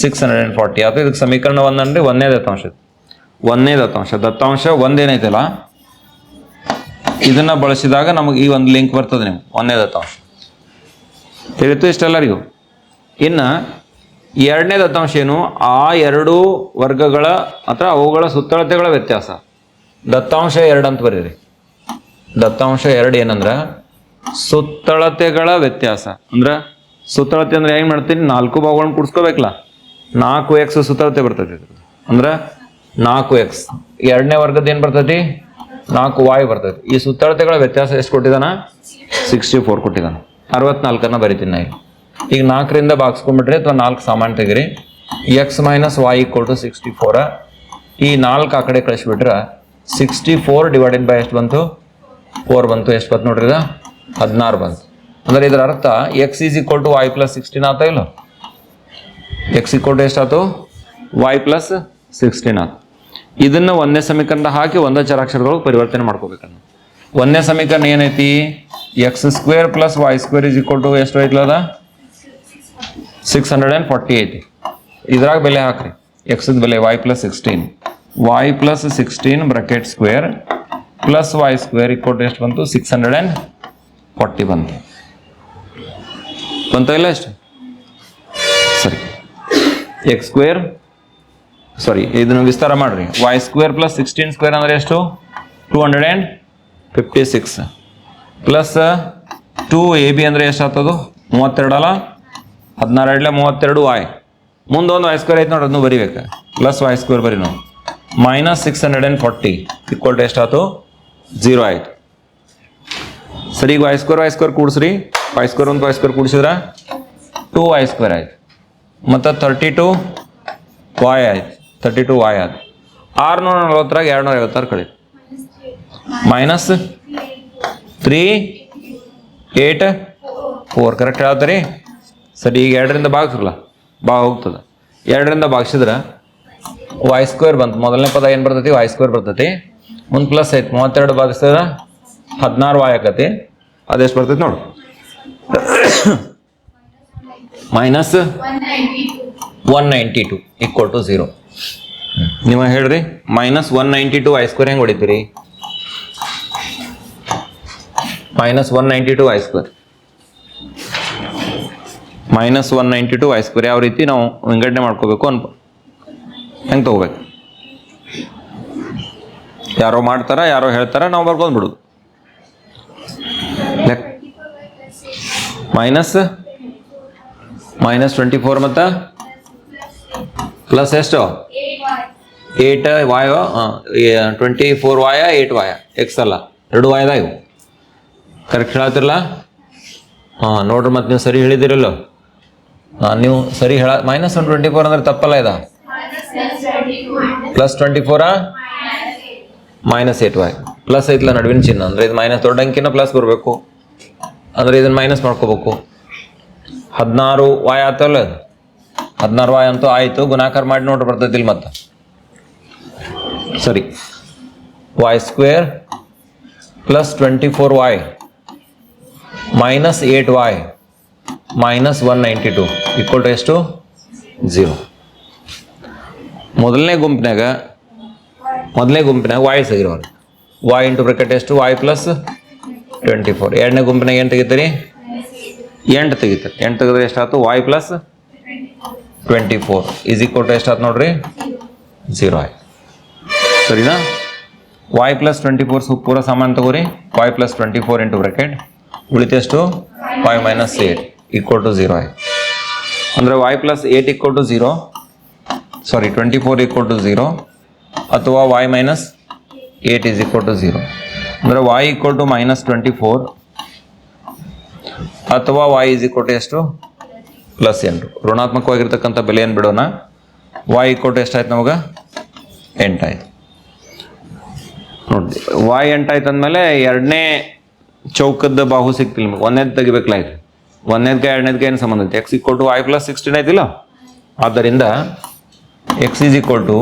ಸಿಕ್ಸ್ ಹಂಡ್ರೆಡ್ ಅಂಡ್ ಫಾರ್ಟಿ ಆಯ್ತು ಇದಕ್ಕೆ ಸಮೀಕರಣ ಒಂದಂದ್ರೆ ಒಂದನೇ ದತ್ತಾಂಶ ಒಂದನೇ ದತ್ತಾಂಶ. ದತ್ತಾಂಶ ಒಂದೇನೈತಲ್ಲ ಇದನ್ನ ಬಳಸಿದಾಗ ನಮಗೆ ಈ ಒಂದು ಲಿಂಕ್ ಬರ್ತದೆ ನಿಮ್ಗೆ. ಒಂದನೇ ದತ್ತಾಂಶ. ತಿಳಿತು ಇಷ್ಟೆಲ್ಲರಿಗೂ? ಇನ್ನು ಎರಡನೇ ದತ್ತಾಂಶ ಏನು? ಆ ಎರಡು ವರ್ಗಗಳ ಅಥವಾ ಅವುಗಳ ಸುತ್ತಳತೆಗಳ ವ್ಯತ್ಯಾಸ. ದತ್ತಾಂಶ ಎರಡು ಅಂತ ಬರೀರಿ. ದತ್ತಾಂಶ ಎರಡು ಏನಂದ್ರೆ? ಸುತ್ತಳತೆಗಳ ವ್ಯತ್ಯಾಸ. ಅಂದ್ರೆ ಸುತ್ತಳತೆ ಅಂದ್ರೆ ಹೆಂಗ್ ಮಾಡ್ತೀನಿ? ನಾಲ್ಕು ಭಾಗಗಳನ್ನ ಕೂಡಿಸ್ಕೋಬೇಕಲ್ಲ? ನಾಲ್ಕು ಎಕ್ಸ್ ಸುತ್ತಳತೆ ಬರ್ತೈತಿ ಅಂದ್ರ ನಾಲ್ಕು ಎಕ್ಸ್ ಎರಡನೇ ವರ್ಗದ ಏನು ಬರ್ತೈತಿ? ನಾಲ್ಕು ವಾಯು ಬರ್ತೈತಿ. ಈ ಸುತ್ತಳತೆಗಳ ವ್ಯತ್ಯಾಸ ಎಷ್ಟು ಕೊಟ್ಟಿದ್ದಾನ? ಸಿಕ್ಸ್ಟಿ ಫೋರ್ ಕೊಟ್ಟಿದ್ದಾನೆ. ಅರವತ್ನಾಲ್ಕನ್ನ ಬರಿತೀನಿ ನಾ ಈಗ ನಾಲ್ಕರಿಂದ ಬಾಗಿಸ್ಕೊಂಡ್ಬಿಟ್ರೆ ಅಥವಾ ನಾಲ್ಕು ಸಾಮಾನು ತೆಗಿರಿ. X minus y equal to sixty four ಈ ನಾಲ್ಕು ಆ ಕಡೆ ಕಳಿಸ್ಬಿಟ್ರೆ ಸಿಕ್ಸ್ಟಿ ಫೋರ್ ಡಿವೈಡೆಡ್ ಬೈ ಎಷ್ಟು ಬಂತು? ಫೋರ್ ಬಂತು. ಎಷ್ಟು ಬಂತು ನೋಡ್ರಿ ಹದಿನಾರು ಬಂತು. ಅಂದ್ರೆ ಇದರ ಅರ್ಥ X is equal to Y plus sixteen ಆತ ಇಲ್ಲ? ಎಕ್ಸ್ ಈಕ್ವಲ್ ಟು ಎಷ್ಟಾಯ್ತು ವೈ ಪ್ಲಸ್ ಸಿಕ್ಸ್ಟೀನ್ ಆತು. ಇದನ್ನು ಒಂದೇ ಸಮೀಕರಣ ಹಾಕಿ ಒಂದೇ ಚರಾಕ್ಷರದೊಳಗೆ ಪರಿವರ್ತನೆ ಮಾಡ್ಕೋಬೇಕನ್ನು ಒಂದನೇ ಸಮೀಕರಣ ಏನೈತಿ? X square plus Y square is equal to ಎಷ್ಟು ಐತ್ಲದ ಸಿಕ್ಸ್ ಹಂಡ್ರೆಡ್ ಆ್ಯಂಡ್ ಫಾರ್ಟಿ ಐತಿ ಇದ್ರಾಗ ಬೆಲೆ ಹಾಕ್ರಿ. ಎಕ್ಸದ ಬೆಲೆ Y plus sixteen Y plus sixteen bracket square plus Y square equal to ಎಷ್ಟು ಬಂತು? ಸಿಕ್ಸ್ ಹಂಡ್ರೆಡ್ ಆ್ಯಂಡ್ ಫಾರ್ಟಿ ಬಂತು. ಬಂತ ಇಲ್ಲ ಎಷ್ಟು ಸರಿ. ಎಕ್ಸ್ ಸ್ಕ್ವೇರ್ ಸಾರಿ ಇದನ್ನು ವಿಸ್ತಾರ ಮಾಡ್ರಿ. Y square plus sixteen square ಅಂದರೆ ಎಷ್ಟು? Two hundred and fifty six plus two A B ಅಂದರೆ ಎಷ್ಟು ಆಗ್ತದು ಮೂವತ್ತೆರಡಲ್ಲ ಹದಿನಾರು ಎರಡಲೆ ಮೂವತ್ತೆರಡು ವಾಯ್ ಮುಂದೊಂದು ವೈ ಸ್ಕ್ವೇರ್ ಐತೆ ನೋಡಿ, ಅದನ್ನು ಬರಿಬೇಕು. ಪ್ಲಸ್ ವೈ ಸ್ಕ್ವೇರ್ ಬರಿ ನಾವು. Minus six hundred and forty equal to ಎಷ್ಟಾಯ್ತು ಜೀರೋ ಆಯಿತು. ಸರಿ, ಈಗ ವೈ ಸ್ಕ್ವೇರ್ ವೈ ಸ್ಕ್ವೇರ್ ಕೂಡಿಸ್ರಿ. ವೈ ಸ್ಕ್ವೇರ್ ಒಂದು ವೈ ಸ್ಕ್ವೇರ್ ಕೂಡಿಸಿದ್ರ ಟೂ ವೈ ಸ್ಕ್ವೇರ್ ಆಯ್ತು. ಮತ್ತು ತರ್ಟಿ ಟು ವಾಯ್ ಆಯ್ತು. ತರ್ಟಿ ಟು ವಾಯ್ ಆಯ್ತು. ಆರುನೂರ ನಲ್ವತ್ತರಾಗ ಎರಡು ನೂರ ಐವತ್ತಾರು ಕಳಿ minus three eight four correct ಹೇಳ್ತೀರಿ ಸರಿ, ಈಗ ಎರಡರಿಂದ ಭಾಗಿಸ್ರಲ್ಲ. ಭಾಗ ಹೋಗ್ತದೆ. ಎರಡರಿಂದ ಭಾಗಿಸಿದ್ರೆ ವಾಯ್ ಸ್ಕ್ವೇರ್ ಬಂತು. ಮೊದಲನೇ ಪದ ಏನು ಬರ್ತೈತಿ? ವಾಯ್ ಸ್ಕ್ವೇರ್ ಬರ್ತೈತಿ. ಒಂದು ಪ್ಲಸ್ ಐತೆ ಮೂವತ್ತೆರಡು ಭಾಗಿಸಿದ್ರೆ ಹದಿನಾರು ವಾಯಕತೆ ಆಕತಿ ಅದೆಷ್ಟು ಬರ್ತೈತೆ ನೋಡು. Minus one ninety two equal to zero ನೀವು ಹೇಳ್ರಿ. Minus one ninety two Y square ಹೆಂಗೆ ಹೊಡಿತೀರಿ? Minus one ninety two Y square minus one ninety two Y square ಯಾವ ರೀತಿ ನಾವು ವಿಂಗಡಣೆ ಮಾಡ್ಕೋಬೇಕು ಅನ್ಪ ಹೆಂಗೆ ತಗೋಬೇಕು? ಯಾರೋ ಮಾಡ್ತಾರ ಯಾರೋ ಹೇಳ್ತಾರ ನಾವು ಬರ್ಕೊಂಡು ಮೈನಸ್ ಮೈನಸ್ ಟ್ವೆಂಟಿ ಫೋರ್ ಮತ್ತು? ಪ್ಲಸ್ ಎಷ್ಟು? Eight Y twenty four Y, eight Y. X ಅಲ್ಲ. ಎರಡು ವಾಯದ ಇವು. ಕರೆಕ್ಟ್ ಹೇಳತ್ತಿರಲ್ಲ ಹಾಂ, ನೋಡ್ರಿ ಮತ್ತೆ ನೀವು ಸರಿ ಹೇಳಿದಿರಲ್ಲ. ಹಾಂ ನೀವು ಸರಿ ಹೇಳ, ಮೈನಸ್ ಒನ್ ಟ್ವೆಂಟಿ ಫೋರ್ ಅಂದ್ರೆ ತಪ್ಪಲ್ಲ ಇದ? ಪ್ಲಸ್ ಟ್ವೆಂಟಿ ಫೋರಾ ಮೈನಸ್ ಏಟ್ ವಾಯ್. ಪ್ಲಸ್ ಐತ್ಲ ನಡುವಿನ ಚಿನ್ನ. ಅಂದರೆ ಇದು ಮೈನಸ್ ದೊಡ್ಡ ಅಂಕಿನ ಪ್ಲಸ್ ಬರಬೇಕು. ಅಂದ್ರೆ ಇದನ್ನು ಮೈನಸ್ ಮಾಡ್ಕೋಬೇಕು. ಹದಿನಾರು ವಾಯ್ ಆತಲ್ಲ ಹದಿನಾರು ವಾಯ್ ಅಂತೂ ಆಯಿತು, ಗುಣಾಕಾರ ಮಾಡಿ ನೋಡ್ರಿ ಬರ್ತೈತಿ ಇಲ್ಲಿ ಮತ್ತೆ. ಸರಿ. Y square plus twenty four Y minus eight Y minus one ninety two equal to ಎಷ್ಟು? ಝೀರೋ ಮೊದಲನೇ ಗುಂಪಿನಾಗ ಮೊದಲನೇ ಗುಂಪಿನಾಗ ವಾಯ್ ತೆಗಿರೋರು ವಾಯ್ ಇಂಟು ಬ್ರೆಕೆಟ್ ಎಷ್ಟು? Y plus twenty four. ಎರಡನೇ ಗುಂಪಿನಾಗ ಏನು ತೆಗಿತೀರಿ? ಎಂಟು ತೆಗಿತೀರಿ. ಎಂಟು ತೆಗೆದ್ರೆ ಎಷ್ಟಾಯ್ತು? Y plus twenty four is ಕೊಟ್ಟರೆ ಎಷ್ಟಾಯ್ತು ನೋಡ್ರಿ? ಝೀರೋ ಆಯ್ತು. ಸರಿನಾ? ವಾಯ್ ಪ್ಲಸ್ ಟ್ವೆಂಟಿ ಫೋರ್ ಸು ಪೂರ ಸಾಮಾನು ತಗೋರಿ. Y plus twenty four into bracket ಉಳಿತೆಷ್ಟು Y minus eight equal to zero ಆಯ್ತು. ಅಂದರೆ Y plus eight equal to zero sorry twenty four equal to zero ಅಥವಾ Y minus eight is equal to zero ಅಂದರೆ Y equal to minus twenty four ಅಥವಾ Y is equal to ಎಷ್ಟು? Plus ಎಂಟು. ಋಣಾತ್ಮಕವಾಗಿರ್ತಕ್ಕಂಥ ಬೆಲೆಯನ್ನು ಬಿಡೋಣ. ವಾಯ್ ಈಕ್ವಲ್ ಟು ಎಷ್ಟಾಯ್ತು ನಮಗೆ? ಎಂಟಾಯ್ತು. ನೋಡಿ ವಾಯ್ ಎಂಟಾಯ್ತು ಅಂದಮೇಲೆ ಎರಡನೇ ಚೌಕದ ಬಾಹು ಸಿಕ್ತಿಲ್ಲ ನಿಮಗೆ. ಒಂದನೇದು ತೆಗಿಬೇಕಲ್ಲ ಇದು. ಎರಡನೇದ್ಗೆ ಎರಡನೇದಕ್ಕೆ ಏನು ಸಂಬಂಧ ಐತೆ? X equal to Y plus sixteen ಆಯ್ತಿಲ್ಲ? ಆದ್ದರಿಂದ X is equal to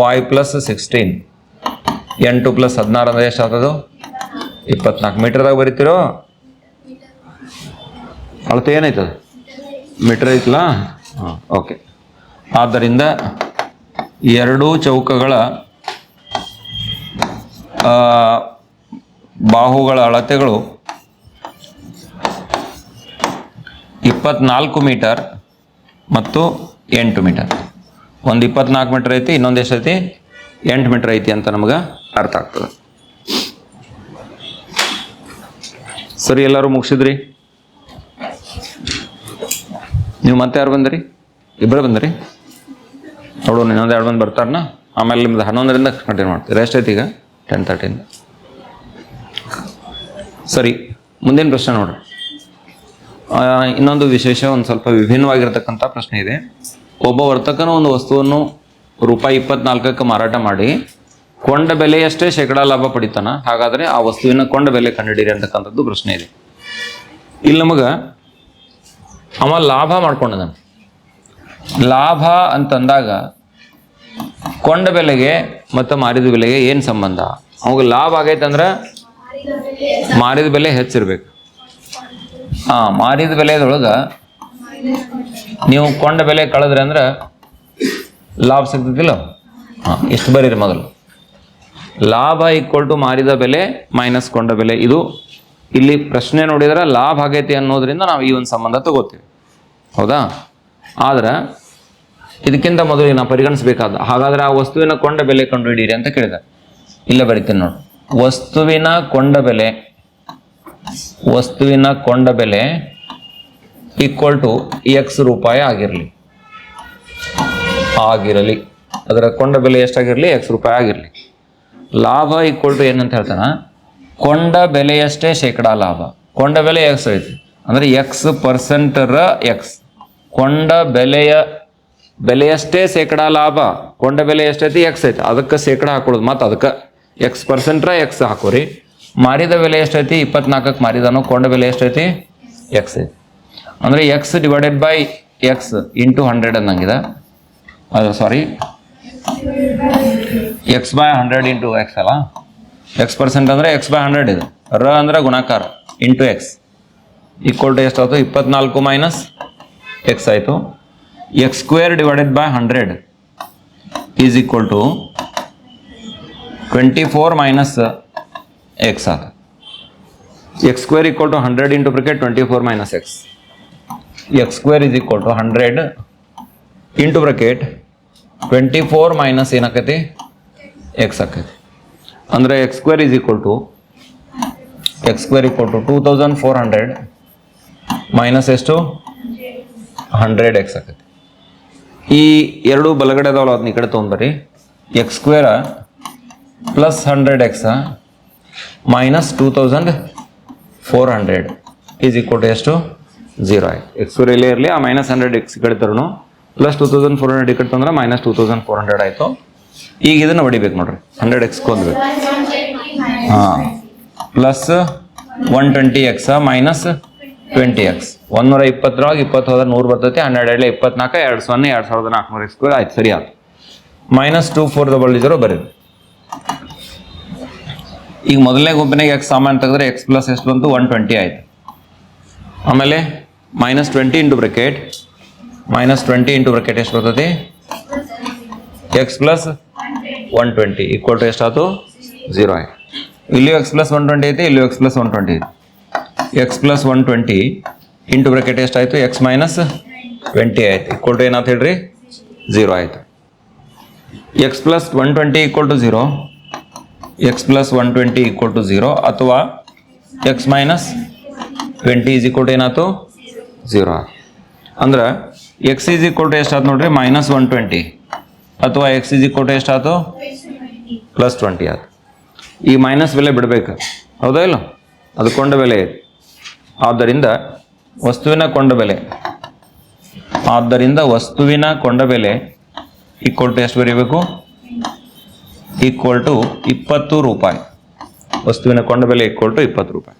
Y plus sixteen ಎಂಟು ಪ್ಲಸ್ ಹದಿನಾರು ಅಂದರೆ ಎಷ್ಟು ಆಗ್ತದು? ಇಪ್ಪತ್ನಾಲ್ಕು ಮೀಟರ್ದಾಗ ಬರೀತಿರೋ? ಅಳತೆ ಏನಾಯ್ತದ? ಮೀಟರ್ ಐತಲ್ಲ? ಹಾಂ, ಓಕೆ. ಆದ್ದರಿಂದ ಎರಡೂ ಚೌಕಗಳ ಬಾಹುಗಳ ಅಳತೆಗಳು ಇಪ್ಪತ್ನಾಲ್ಕು ಮೀಟರ್ ಮತ್ತು ಎಂಟು ಮೀಟರ್. ಒಂದು ಇಪ್ಪತ್ನಾಲ್ಕು ಮೀಟರ್ ಐತಿ, ಇನ್ನೊಂದು ಎಷ್ಟೈತಿ ಎಂಟು ಮೀಟರ್ ಐತಿ ಅಂತ ನಮಗೆ ಅರ್ಥ ಆಗ್ತದೆ. ಸರಿ, ಎಲ್ಲರೂ ಮುಗಿಸಿದ್ರಿ? ನೀವು ಮತ್ತೆ ಯಾರು ಬಂದಿರಿ? ಇಬ್ಬರೇ ಬಂದ್ರಿ? ನೋಡೋಣ ಇನ್ನೊಂದು ಎರಡು ಮಂದಿ ಬರ್ತಾರನ? ಆಮೇಲೆ ನಿಮ್ದು ಹನ್ನೊಂದರಿಂದ ಕಂಟಿನ್ಯೂ ಮಾಡ್ತೀವಿ. ರೆಸ್ಟ್ ಐತಿ ಈಗ ಟೆನ್ ತರ್ಟಿಯಿಂದ ಸರಿ, ಮುಂದಿನ ಪ್ರಶ್ನೆ ನೋಡ್ರಿ ಇನ್ನೊಂದು ವಿಶೇಷ, ಒಂದು ಸ್ವಲ್ಪ ವಿಭಿನ್ನವಾಗಿರ್ತಕ್ಕಂಥ ಪ್ರಶ್ನೆ ಇದೆ. ಒಬ್ಬ ವರ್ತಕನ ಒಂದು ವಸ್ತುವನ್ನು ರೂಪಾಯಿ ಇಪ್ಪತ್ನಾಲ್ಕಕ್ಕೆ ಮಾರಾಟ ಮಾಡಿ ಕೊಂಡ ಬೆಲೆಯಷ್ಟೇ ಶೇಕಡಾ ಲಾಭ ಪಡಿತಾನ. ಹಾಗಾದರೆ ಆ ವಸ್ತುವಿನ ಕೊಂಡ ಬೆಲೆ ಕಂಡುಹಿಡಿರಿ ಅಂತಕ್ಕಂಥದ್ದು ಪ್ರಶ್ನೆ ಇದೆ. ಇಲ್ಲಿ ನಮಗೆ ಅವ ಲಾಭ ಮಾಡ್ಕೊಂಡಿದ್ದಾನೆ ಲಾಭ ಅಂತಂದಾಗ ಕೊಂಡ ಬೆಲೆಗೆ ಮತ್ತು ಮಾರಿದ ಬೆಲೆಗೆ ಏನು ಸಂಬಂಧ? ಅವಾಗ ಲಾಭ ಆಗೈತಂದ್ರೆ ಮಾರಿದ ಬೆಲೆ ಹೆಚ್ಚಿರ್ಬೇಕು. ಹಾಂ ಮಾರಿದ ಬೆಲೆದೊಳಗೆ ನೀವು ಕೊಂಡ ಬೆಲೆ ಕಳೆದ್ರಿ ಅಂದ್ರೆ ಲಾಭ ಸಿಗ್ತದಿಲ್ಲ ಹಾಂ ಇಷ್ಟು ಬರೀರಿ ಮೊದಲು? ಲಾಭ ಈಕ್ವಲ್ ಟು ಮಾರಿದ ಬೆಲೆ ಮೈನಸ್ ಕೊಂಡ ಬೆಲೆ. ಇದು ಇಲ್ಲಿ ಪ್ರಶ್ನೆ ನೋಡಿದ್ರೆ ಲಾಭ ಆಗೈತಿ ಅನ್ನೋದ್ರಿಂದ ನಾವು ಈ ಒಂದು ಸಂಬಂಧ ತಗೋತೀವಿ. ಹೌದಾ? ಆದ್ರೆ ಇದಕ್ಕಿಂತ ಮೊದಲು ನಾವು ಪರಿಗಣಿಸಬೇಕಾದ, ಹಾಗಾದ್ರೆ ಆ ವಸ್ತುವಿನ ಕೊಂಡ ಬೆಲೆ ಕಂಡುಹಿಡಿಯಿರಿ ಅಂತ ಕೇಳಿದ. ಇಲ್ಲ, ಬರಿತೀನಿ ನೋಡಿ. ವಸ್ತುವಿನ ಕೊಂಡ ಬೆಲೆ, ವಸ್ತುವಿನ ಕೊಂಡ ಬೆಲೆ ಈಕ್ವಲ್ ಟು ಎಕ್ಸ್ ರೂಪಾಯಿ ಆಗಿರಲಿ. ಆಗಿರಲಿ. ಅದರ ಕೊಂಡ ಬೆಲೆ ಎಷ್ಟಾಗಿರಲಿ? ಎಕ್ಸ್ ರೂಪಾಯಿ ಆಗಿರಲಿ. ಲಾಭ ಈಕ್ವಲ್ ಟು ಏನಂತ ಹೇಳ್ತಾನೆ? ಕೊಂಡ ಬೆಲೆಯಷ್ಟೇ ಶೇಕಡಾ ಲಾಭ. ಕೊಂಡ ಬೆಲೆ ಎಕ್ಸ್ ಐತಿ. ಅಂದರೆ ಎಕ್ಸ್ ಪರ್ಸೆಂಟರ ಎಕ್ಸ್ ಕೊಂಡ ಬೆಲೆಯ, ಬೆಲೆಯಷ್ಟೇ ಶೇಕಡಾ ಲಾಭ. ಕೊಂಡ ಬೆಲೆ ಎಷ್ಟೈತಿ ಎಕ್ಸ್ ಐತಿ. ಅದಕ್ಕೆ ಶೇಕಡಾ ಹಾಕೊಳ್ಳೋದು ಮತ್ತು ಅದಕ್ಕೆ ಎಕ್ಸ್ ಪರ್ಸೆಂಟ್ರ ಎಕ್ಸ್ ಹಾಕೋರಿ. ಮಾರಿದ ಬೆಲೆ ಎಷ್ಟೈತಿ ಇಪ್ಪತ್ನಾಲ್ಕಕ್ಕೆ ಮಾರಿದಾನು ಕೊಂಡ ಬೆಲೆ ಎಷ್ಟೈತಿ ಎಕ್ಸ್ ಐತಿ. ಅಂದರೆ X divided by X into hundred ಅನ್ನಂಗಿದೆ. ಅದು sorry X by hundred into X ಅಲ್ಲ ಎಕ್ಸ್ ಪರ್ಸೆಂಟ್ ಅಂದರೆ ಎಕ್ಸ್ ಬೈ ಹಂಡ್ರೆಡ್ ಇದು ರ ಅಂದರೆ ಗುಣಾಕಾರ ಇಂಟು ಎಕ್ಸ್ ಈಕ್ವಲ್ ಟು ಎಷ್ಟಾಯ್ತು ಇಪ್ಪತ್ನಾಲ್ಕು ಮೈನಸ್ ಎಕ್ಸ್ ಆಯಿತು x square divided by hundred is equal to twenty four minus x ಆದ x square equal to hundred into bracket twenty four minus x x square is equal to hundred into bracket twenty four minus ಏನಾಕೈತಿ x ಆಕೈತಿ ಅಂದರೆ x square is equal to x square equal to two thousand four hundred minus ಎಷ್ಟು? Hundred x ಆಕೈತಿ ಈ ಎರಡು ಬಲಗಡೆ ಅದಾವಲ್ಲ ಅದನ್ನ ಈ ಕಡೆ ತೊಗೊಂಬರ್ರಿ x square plus hundred x minus two thousand four hundred is equal to ಎಷ್ಟು? ಜೀರೋ ಆಯ್ತು. ಎಕ್ಸ್ ಇಲ್ಲೇ ಇರಲಿ, ಆ ಮೈನಸ್ ಹಂಡ್ರೆಡ್ ಎಕ್ಸ್ ಈ ಕಡೆ ತರೋಣ. Plus two thousand four hundred ಈ ಕಡೆ ತಂದ್ರೆ minus two thousand four hundred ಆಯಿತು. ಈಗ ಇದನ್ನು ಹೊಡಿಬೇಕು ನೋಡ್ರಿ. ಹಂಡ್ರೆಡ್ ಎಕ್ಸ್ ಕೊಂದ್ಬೇಕು ಹಾಂ. Plus one twenty x minus twenty x ಒಂದೂರ ಇಪ್ಪತ್ತರೊಳಗೆ ಇಪ್ಪತ್ತು ಹೋದ್ರೆ ನೂರು ಬರ್ತೈತಿ, ಹನ್ನೆರಡು ಎರಡಲೆ ಇಪ್ಪತ್ನಾಲ್ಕು, ಎರಡು ಸೊನ್ನೆ, ಎರಡು ಸಾವಿರದ ನಾಲ್ಕುನೂರ ಎಕ್ಸ್ ಸ್ಕ್ವೇರ್ ಆಯ್ತು, ಸರಿ ಆಯ್ತು. Minus two four double zero ಬರೀರಿ. ಈಗ ಮೊದಲನೇ ಗುಂಪಿನಾಗ ಎಕ್ಸ್ ಸಾಮಾನು ತೆಗೆದ್ರೆ ಎಕ್ಸ್ ಪ್ಲಸ್ ಎಷ್ಟು ಬಂತು? ಒನ್ ಟ್ವೆಂಟಿ ಆಯ್ತು. ಆಮೇಲೆ minus twenty into bracket minus twenty into bracket ಎಷ್ಟು ಬರ್ತೈತಿ? X plus one twenty equal to ಎಷ್ಟಾಯ್ತು ಝೀರೋ ಆಯ್ತು ಇಲ್ಲಿಯೂ ಎಕ್ಸ್ ಪ್ಲಸ್ ಒನ್ ಟ್ವೆಂಟಿ ಐತಿ ಇಲ್ಲಿಯೂ ಎಕ್ಸ್ ಪ್ಲಸ್ ಒನ್ ಟ್ವೆಂಟಿ ಐತಿ x plus one twenty into bracket ಎಷ್ಟಾಯಿತು ಎಕ್ಸ್ ಮೈನಸ್ ಟ್ವೆಂಟಿ ಆಯ್ತು ಈಕ್ವಲ್ ಟು ಏನಾಯ್ತು ಹೇಳ್ರಿ ಝೀರೋ ಆಯಿತು x plus one twenty equal to zero x plus one twenty equal to zero ಅಥವಾ x minus twenty is equal to ಏನಾಯ್ತು zero ಅಂದ್ರೆ x is equal to ಎಷ್ಟಾಯ್ತು ನೋಡ್ರಿ minus one twenty ಅಥವಾ x is equal to ಎಷ್ಟಾಯ್ತು plus twenty ಆಯ್ತು. ಈ minus ಬೆಲೆ ಬಿಡಬೇಕು. ಹೌದಾ ಇಲ್ಲ? ಅದು ಕೊಂಡ ಬೆಲೆ. ಆದ್ದರಿಂದ ವಸ್ತುವಿನ ಕೊಂಡ ಬೆಲೆ. ಆದ್ದರಿಂದ ವಸ್ತುವಿನ ಕೊಂಡ ಬೆಲೆ ಈಕ್ವಲ್ ಟು ಎಷ್ಟು ಬರೀಬೇಕು? ಈಕ್ವಲ್ ಟು ಇಪ್ಪತ್ತು ರೂಪಾಯಿ. ವಸ್ತುವಿನ ಕೊಂಡ ಬೆಲೆ ಈಕ್ವಲ್ ಟು ಇಪ್ಪತ್ತು ರೂಪಾಯಿ.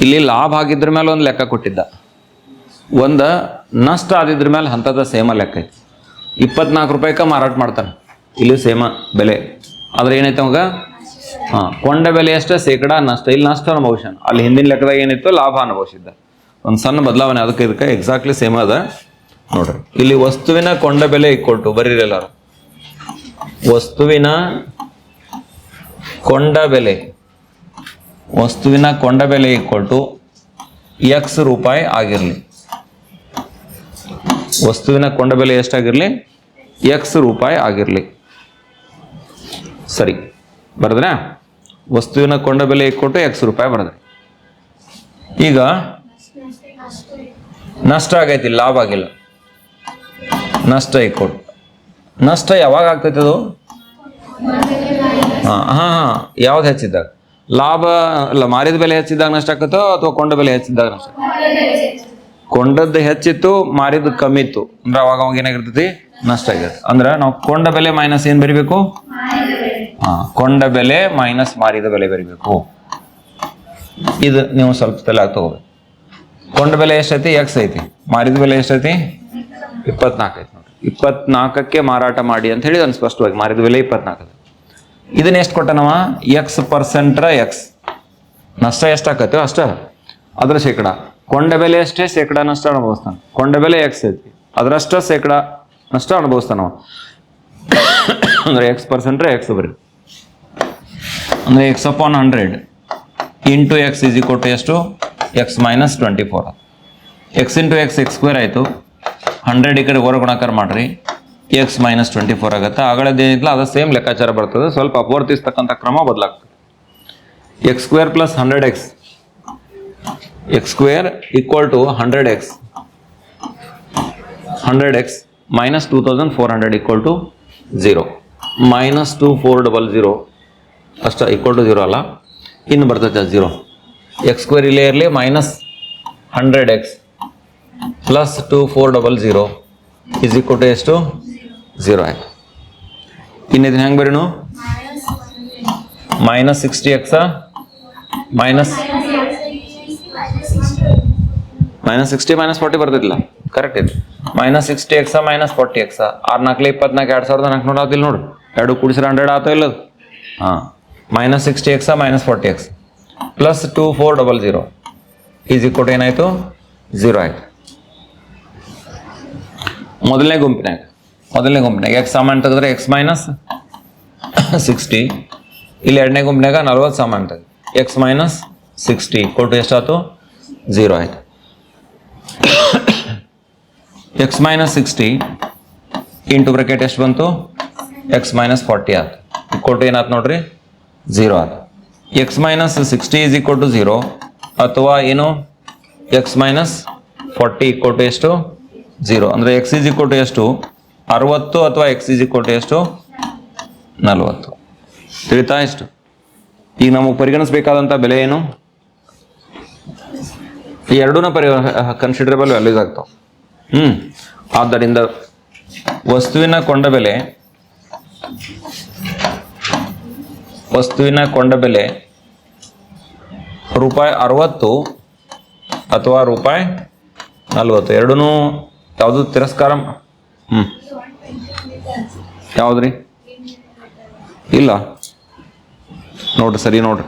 ಇಲ್ಲಿ ಲಾಭ ಆಗಿದ್ರ ಮೇಲೆ ಒಂದು ಲೆಕ್ಕ ಕೊಟ್ಟಿದ್ದ. ಒಂದು ನಷ್ಟ ಆದಿದ್ರ ಮೇಲೆ ಅಂಥದ್ದು ಸೇಮ ಲೆಕ್ಕ ಐತಿ. ಇಪ್ಪತ್ನಾಲ್ಕು ರೂಪಾಯಿಗೆ ಮಾರಾಟ ಮಾಡ್ತಾನೆ. ಇಲ್ಲಿ ಸೇಮ ಬೆಲೆ. ಆದ್ರೆ ಏನೈತೆ ಅವಾಗ? ಹಾಂ, ಕೊಂಡ ಬೆಲೆ ಅಷ್ಟೇ, ಶೇಕಡ ನಷ್ಟ. ಇಲ್ಲಿ ನಷ್ಟ ಅನುಭವಿಸ್ಯಾನ. ಅಲ್ಲಿ ಹಿಂದಿನ ಲೆಕ್ಕದಾಗ ಏನಿತ್ತು? ಲಾಭ ಅನುಭವಿಸಿದ್ದ. ಒಂದು ಸಣ್ಣ ಬದಲಾವಣೆ, ಅದಕ್ಕೆ ಇದಕ್ಕೆ ಎಕ್ಸಾಕ್ಟ್ಲಿ ಸೇಮ್ ಅದ. ನೋಡ್ರಿ. ಇಲ್ಲಿ ವಸ್ತುವಿನ ಕೊಂಡ ಬೆಲೆ ಇಕ್ಕೊಟ್ಟು ಬರೀರಿ ಎಲ್ಲಾರು. ವಸ್ತುವಿನ ಕೊಂಡ ಬೆಲೆ. ವಸ್ತುವಿನ ಕೊಂಡ ಬೆಲೆ ಇಕ್ಕೊಟ್ಟು ಎಕ್ಸ್ ರೂಪಾಯಿ ಆಗಿರಲಿ. ವಸ್ತುವಿನ ಕೊಂಡ ಬೆಲೆ ಎಷ್ಟಾಗಿರಲಿ? ಎಕ್ಸ್ ರೂಪಾಯಿ ಆಗಿರಲಿ. ಸರಿ ಬರದ್ರಾ ವಸ್ತುವಿನ ಕೊಂಡ ಬೆಲೆ ಕೊಟ್ಟು ಎಕ್ಸ್ ರೂಪಾಯಿ ಬರದ್ರಿ ಈಗ ನಷ್ಟ ಆಗೈತಿ, ಲಾಭ ಆಗಿಲ್ಲ. ನಷ್ಟ ಇಕ್ಕೊಟ್ಟು ನಷ್ಟ ಯಾವಾಗ ಆಗ್ತೈತೆ ಅದು? ಹಾಂ ಹಾಂ ಯಾವ್ದು ಹೆಚ್ಚಿದ್ದಾಗ? ಲಾಭ ಮಾರಿದ ಬೆಲೆ ಹೆಚ್ಚಿದ್ದಾಗ ನಷ್ಟ ಆಗ್ತೈತೋ ಅಥವಾ ಕೊಂಡ ಬೆಲೆ ಹೆಚ್ಚಿದ್ದಾಗ ನಷ್ಟ ಕೊಂಡದ್ದು ಹೆಚ್ಚಿತ್ತು, ಮಾರಿದ್ದು ಕಮ್ಮಿ ಇತ್ತು ಅಂದ್ರೆ ಅವಾಗ ಅವಾಗ ಏನಾಗಿರ್ತೈತಿ? ನಷ್ಟ ಆಗಿರುತ್ತೆ. ಅಂದ್ರೆ ನಾವು ಕೊಂಡ ಬೆಲೆ ಮೈನಸ್ ಏನ್ ಬರಿಬೇಕು? ಹಾ, ಕೊಂಡ ಬೆಲೆ ಮೈನಸ್ ಮಾರಿದ ಬೆಲೆ ಬರಿಬೇಕು. ಇದು ನೀವು ಸ್ವಲ್ಪ ತಲೆ ತಗೋಬೇಕು. ಕೊಂಡ ಬೆಲೆ ಎಷ್ಟೈತಿ? ಎಕ್ಸ್ ಐತಿ. ಮಾರಿದ ಬೆಲೆ ಎಷ್ಟೈತಿ? ಇಪ್ಪತ್ನಾಲ್ಕು ಐತಿ ನೋಡ್ರಿ. ಇಪ್ಪತ್ನಾಲ್ಕಕ್ಕೆ ಮಾರಾಟ ಮಾಡಿ ಅಂತ ಹೇಳಿ ಸ್ಪಷ್ಟವಾಗಿ. ಮಾರಿದ ಬೆಲೆ ಇಪ್ಪತ್ನಾಲ್ಕು ಇದನ್ನ ಎಷ್ಟು ಕೊಟ್ಟನವ? ಎಕ್ಸ್ ಪರ್ಸೆಂಟ್ರ ಎಕ್ಸ್ ನಷ್ಟ ಎಷ್ಟಾಕತ್ತೋ ಅಷ್ಟ. ಅದ್ರ ಶೇಕಡ ಕೊಂಡ ಬೆಲೆ ಅಷ್ಟೇ ಶೇಕಡ ನಷ್ಟ ಅನುಭವಿಸ್ತಾನೆ ಕೊಂಡ ಬೆಲೆ ಎಕ್ಸ್ ಐತಿ ಅದರಷ್ಟ ಶೇಕಡ ನಷ್ಟ ಅನುಭವಿಸ್ತಾನ ಅಂದ್ರೆ ಎಕ್ಸ್ ಪರ್ಸೆಂಟ್ರೆ ಎಕ್ಸ್ ಬರೀ ಅಂದ್ರೆ x upon hundred into x is equal to ಎಷ್ಟು x minus twenty four x into x x square ಆಯಿತು ಹಂಡ್ರೆಡ್ ಈ ಕಡೆ ಹೊರ ಗುಣಾಕಾರ ಮಾಡ್ರಿ ಎಕ್ಸ್ ಮೈನಸ್ ಟ್ವೆಂಟಿ ಫೋರ್ ಆಗುತ್ತೆ ಆಗಳದ್ದು ಏನಿಲ್ಲ ಅದು ಸೇಮ್ ಲೆಕ್ಕಾಚಾರ ಬರ್ತದೆ ಸ್ವಲ್ಪ ಅಪವರ್ತಿಸ್ತಕ್ಕಂಥ ಕ್ರಮ ಬದಲಾಗ್ತದೆ x square plus hundred x x square equal to hundred x hundred x minus two thousand four hundred equal to zero minus two four double zero ಅಷ್ಟ ಈಕ್ವಲ್ ಟು ಝೀರೋ ಅಲ್ಲ. ಇನ್ನು ಬರ್ತೈತೆ ಝೀರೋ ಎಕ್ಸ್ ಸ್ಕ್ವೇರ್ ಇಲ್ಲೇ ಇರಲಿ minus hundred x plus two four double zero is equal to ಎಷ್ಟು? Zero ಆಯ್ತು. ಇನ್ನು ಇದನ್ನ ಹೆಂಗೆ ಬರೀನು minus sixty x minus minus sixty minus forty ಬರ್ತಿಲ್ಲ ಕರೆಕ್ಟ್ ಇದೆ. Minus sixty x minus forty x ಆರು ನಾಲ್ಕಲೆ ಇಪ್ಪತ್ನಾಲ್ಕು ಎರಡು ಸಾವಿರದ ನಾಲ್ಕು ನಾಲ್ಕುನೂರು ಆತಿಲ್ಲ ನೋಡು. ಎರಡು ಕೂಡಿಸಿರ ಹಂಡ್ರೆಡ್ ಆತೋ ಇಲ್ಲದು? ಹಾಂ. Minus sixty x minus forty x plus two four double zero is equal ಏನಾಯಿತು? ಝೀರೋ ಆಯ್ತು. ಮೊದಲನೇ ಗುಂಪಿನಾಗ ಮೊದಲನೇ ಗುಂಪಿನಾಗ ಎಕ್ಸ್ ಸಾಮಾನು ತೆಗೆದ್ರೆ ಎಕ್ಸ್ ಮೈನಸ್ ಸಿಕ್ಸ್ಟಿ ಇಲ್ಲಿ ಎರಡನೇ ಗುಂಪಿನಾಗ ನಲ್ವತ್ತು ಸಾಮಾನು ತೆಗೆದು. ಎಕ್ಸ್ ಮೈನಸ್ ಸಿಕ್ಸ್ಟಿ ಕೊಟ್ಟು ಎಷ್ಟಾಯ್ತು? ಝೀರೋ ಆಯಿತು. X minus sixty into bracket ಎಷ್ಟು ಬಂತು? ಎಕ್ಸ್ ಮೈನಸ್ ಫಾರ್ಟಿ ಆಯ್ತು ಕೊಟ್ಟು ಏನಾಯ್ತು ನೋಡ್ರಿ? ಝೀರೋ ಆಯ್ತು x minus sixty is equal to zero ಅಥವಾ ಏನು? X minus forty equal to ಎಷ್ಟು? ಝೀರೋ ಅಂದರೆ ಎಕ್ಸ್ ಈಸ್ ಈಕ್ವಲ್ ಟು ಎಷ್ಟು? ಅರವತ್ತು ಅಥವಾ ಎಕ್ಸ್ ಈಸ್ ಈಕ್ವಲ್ ಟು ಎಷ್ಟು? ನಲವತ್ತು. ತಿಳಿತಾ ಎಷ್ಟು ಈಗ ನಮಗೆ ಪರಿಗಣಿಸಬೇಕಾದಂಥ ಬೆಲೆ ಏನು? ಈ ಎರಡೂ ಪರಿ ಕನ್ಸಿಡರಬಲ್ ವ್ಯಾಲ್ಯೂಸ್ ಆಗ್ತಾವೆ. ಹ್ಞೂ ಆದ್ದರಿಂದ ವಸ್ತುವಿನ ಕೊಂಡ ಬೆಲೆ, ವಸ್ತುವಿನ ಕೊಂಡ ಬೆಲೆ ರೂಪಾಯಿ ಅರವತ್ತು ಅಥವಾ ರೂಪಾಯಿ ನಲ್ವತ್ತು. ಎರಡೂ ಯಾವುದು ತಿರಸ್ಕಾರ ಹ್ಞೂ ಯಾವುದ್ರಿ? ಇಲ್ಲ. ನೋಡ್ರಿ, ಸರಿ ನೋಡ್ರಿ.